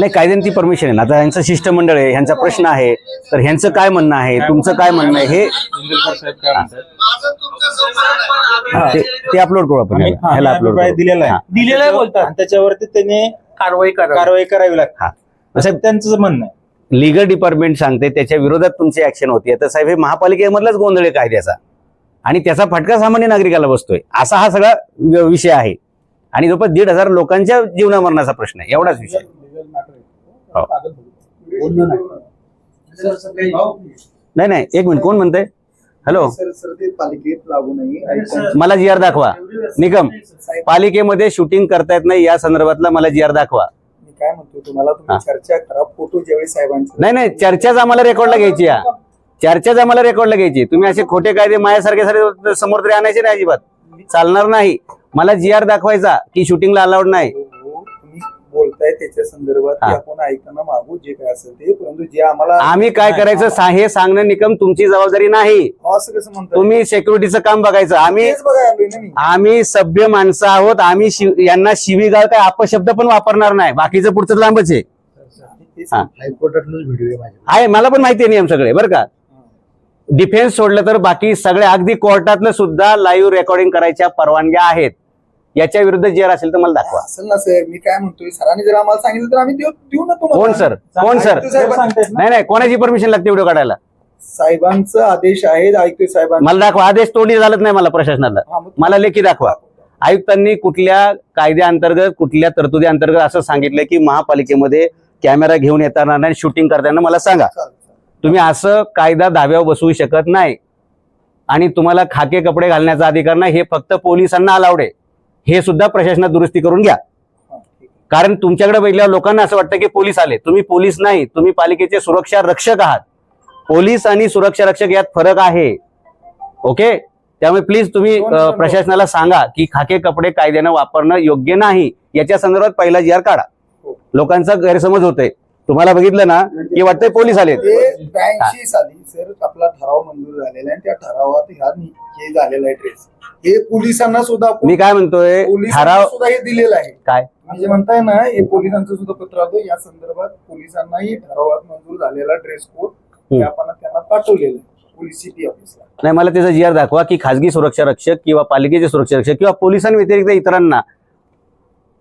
नाही कायद्याने ती परमिशन आहे ना. आता यांचं शिष्टमंडळ आहे ह्यांचा प्रश्न आहे. तर ह्यांचं काय म्हणणं आहे तुमचं काय म्हणणं आहे हे इंदुरकर साहेब काय म्हणतात ते- ते अपलोड करू आपण ह्याला. ह्याला अपलोड दिलेला आहे. दिलेला आहे बोलतात. आणि त्याच्यावरती त्यांनी कारवाई करा कारवाई करावी लागते. हा. असं त्यांचं म्हणणं आहे. लिगल डिपार्टमेंट सांगते त्याच्या विरोधात तुमची ऍक्शन होती. तर साहेब हे महापालिकेमधलाच गोंधळ आहे कायद्याचा? आणि त्याचा फटका सामान्य नागरिकाला बसतोय. असा हा सगळा विषय आहे. आणि जवळपास दीड हजार लोकांच्या जीवनामरणाचा प्रश्न आहे एवढाच विषय. हो. नाही नाही एक मिनिट कोण म्हणतंय? हॅलो. मला जी आर दाखवा. निगम पालिकेमध्ये शूटिंग करतायत नाही या संदर्भातला मला जी आर दाखवा. काय म्हणतो तुम्हाला. तुम्ही चर्चा करा. फोटो ज्यावेळी साहेबांचे नाही नाही चर्चाच आम्हाला रेकॉर्डला घ्यायची या चर्चाच आम्हाला रेकॉर्डला घ्यायची. तुम्ही असे खोटे कायदे माझ्यासारखे सारे समोर तरी आणायचे नाही अजिबात. चालणार नाही. मला जी आर दाखवायचा की शूटिंगला अलाउड नाही. हो, बोलताय त्याच्या संदर्भात हा. आपण ऐकणं मागू जे काय असेल ते परंतु जे आम्हाला आम्ही काय करायचं? हे सांगणं निकम तुमची जबाबदारी नाही. अहो, असं कसं म्हणतो तुम्ही सेक्युरिटीचं काम बघायचं. आम्ही आम्ही सभ्य माणसं आहोत. आम्ही शिव- यांना शिवीगाळ काय अपशब्द पण वापरणार नाही. बाकीचं पुढचं लांबच आहे. तेच हा. हायकोर्टातूनच व्हिडिओ आहे मला पण माहिती आहे नियम सगळे बरं का? डिफेन्स सोडलं तर बाकी सगळे अगदी कोर्टातलं सुद्धा लाईव्ह रेकॉर्डिंग करायच्या परवानग्या आहेत. याच्या विरुद्ध जे असेल तर मला दाखवा. असेल ना सर मी काय म्हणतोय? सरांनी जर आम्हाला सांगितलं तर आम्ही देऊ देऊ ना तुम्हाला. कोण सर? कोण सर? साहेब- नाही नाही कोणाची परमिशन लागते व्हिडिओ काढायला? साहेबांचा आदेश आहे आयुक्त साहेबांचा. मला दाखवा आदेश तोडी झालत नाही मला प्रशासनाला हा, मग- मला लेखी दाखवा. आयुक्तांनी कुठल्या कायद्याअंतर्गत कुठल्या तरतुदी अंतर्गत असं सांगितलं की महापालिकेमध्ये कॅमेरा घेऊन येताना नाही शूटिंग करताना मला सांगा. चालेल. तुम्ही असं कायदा धाब्यावर बसवू शकत नाही. आणि तुम्हाला खाके कपडे घालण्याचा अधिकार नाही हे फक्त पोलिसांना अलाउड आहे. हे सुद्धा प्रशासनात दुरुस्ती करून घ्या. कारण तुमच्याकडे बघितल्यावर लोकांना असं वाटतं की पोलीस आले. तुम्ही पोलीस नाही तुम्ही पालिकेचे सुरक्षा रक्षक आहात. पोलीस आणि सुरक्षा रक्षक यात फरक आहे. ओके? त्यामुळे प्लीज तुम्ही प्रशासनाला सांगा की खाके कपडे कायद्यानं वापरणं योग्य नाही. याच्या संदर्भात पहिला जी आर काढा. हो. लोकांचा गैरसमज होतोय. तुम्हाला बघितलं ना की वाटतंय पोलीस आले ब्याऐंशी साली सर आपला ठराव मंजूर झालेला आहे आणि त्या ठरावात ह्या हे झालेलं आहे ड्रेस हे पोलिसांना सुद्धा मी काय म्हणतोय ठराव सुद्धा हे दिलेलं आहे. काय? तुम्ही जे म्हणताय ना हे पोलिसांचं सुद्धा पत्र आलं. या संदर्भात पोलिसांनाही ठरावात मंजूर झालेला ड्रेस कोड. आपण त्यांना पाठवलेलं पोलीस सिटी ऑफिसला नाही मला त्याचा जी आर दाखवा की खासगी सुरक्षा रक्षक किंवा पालिकेचे सुरक्षा रक्षक किंवा पोलिसांव्यतिरिक्त इतरांना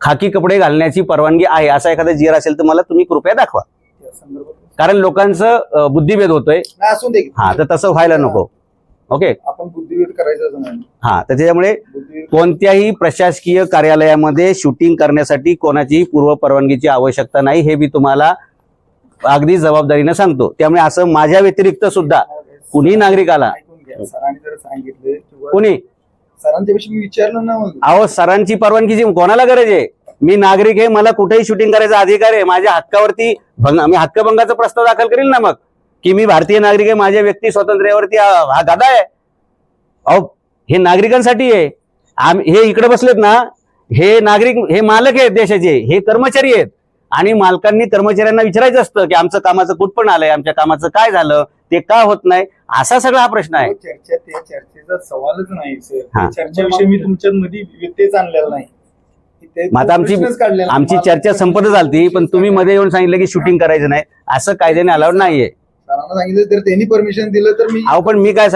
खाकी कपडे घालण्याची परवानगी आहे असा एखादा जी आर असेल तर मला तुम्ही कृपया दाखवा. कारण लोकांचं बुद्धिभेद होतोय. दे हा तर तसं व्हायला नको. ओके? आपण बुद्धिवेध करायचं हा तर त्याच्यामुळे कोणत्याही प्रशासकीय कार्यालयामध्ये शूटिंग करण्यासाठी कोणाची पूर्व परवानगीची आवश्यकता नाही हे मी तुम्हाला अगदी जबाबदारीनं सांगतो. त्यामुळे असं माझ्या व्यतिरिक्त सुद्धा कुणी नागरिकाला जर कुणी? सरांच्या विषयी मी विचारलं ना मग. अहो सरांची परवानगीची कोणाला गरज आहे? मी नागरिक आहे मला कुठेही शूटिंग करायचा अधिकार आहे. माझ्या हक्कावरती भंग मी हक्कभंगाचा प्रस्ताव दाखल करेल ना मग? की मी भारतीय नागरिक आहे माझ्या व्यक्ती स्वातंत्र्यावरती हा हा आहे. अहो हे नागरिकांसाठी आहे. आम हे इकडे बसलेत ना हे नागरिक हे मालक आहेत देशाचे हे कर्मचारी आहेत. आणि मालकांनी कर्मचाऱ्यांना विचारायचं असतं की आमचं कामाचं कुठपण आलंय आमच्या कामाचं काय झालं ते का होत नाही? असा सगळा हा प्रश्न आहे. चर्चा त्या चर्चेचा सवालच नाही सर. हा. त्या चर्चेविषयी मी तुमच्या मध्ये व्यत्ययच आणलेला नाही. ते मग आता आमची प्रश्नच काढलेला नाही. आमची मला चर्चा संपत झालती पण तुम्ही मध्ये येऊन सांगितलं की शूटिंग करायचं नाही. असं कायद्याने अलाउड नाहीये. सरांना सांगितलं तर त्यांनी परमिशन दिलं तर मी अहो पण मी काय